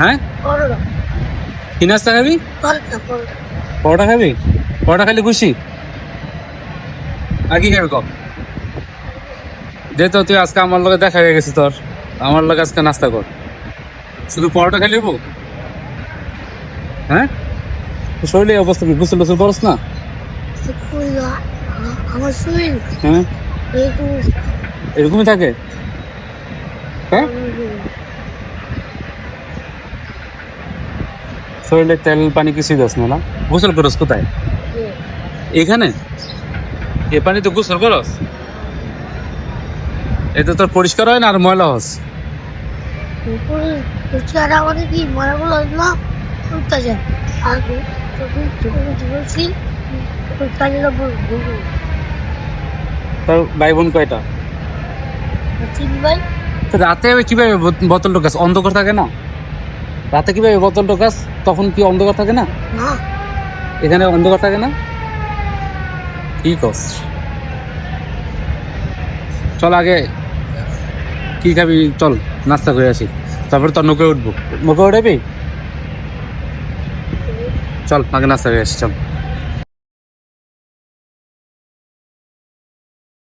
হ্যাঁ? কি নাস্তা খাবি? পরোটা খাবি? পরোটা খালি খুশি? আর কি খাবি কম যেহেতু তুই আজকে আমার লগে দেখা হয়ে গেছে তোর আমার লগে আজকে নাস্তা কর। শুধু পরোটা খালি হব হ্যাঁ? শরীরে অবস্থা কি? গোসল টোসল করস না? আমার শরীর। হ্যাঁ? এরকমই। থাকে? হ্যাঁ? শরীরে তেল পানি কিছুই দোস না গোসল করস কোথায়? এখানে? এ পানি তো গোসল করস? এতে তোর পরিষ্কার হয় না আর ময়লা হস? কি না? উঠতে যায়। আর তোর ভাই বোন কয়টা ভাই। রাতে কীভাবে বোত- বোতল ঢোকাস? অন্ধকার থাকে না? রাতে কীভাবে বোতল ঢোকাস? তখন কি অন্ধকার থাকে না? না। এখানে অন্ধকার থাকে না? কি কস চল আগে কি খাবি? চল নাস্তা করে আসি। তারপরে তোর নৌকে উঠবো। নৌকে উঠাবি? চল আগে নাস্তা করে আসি চল।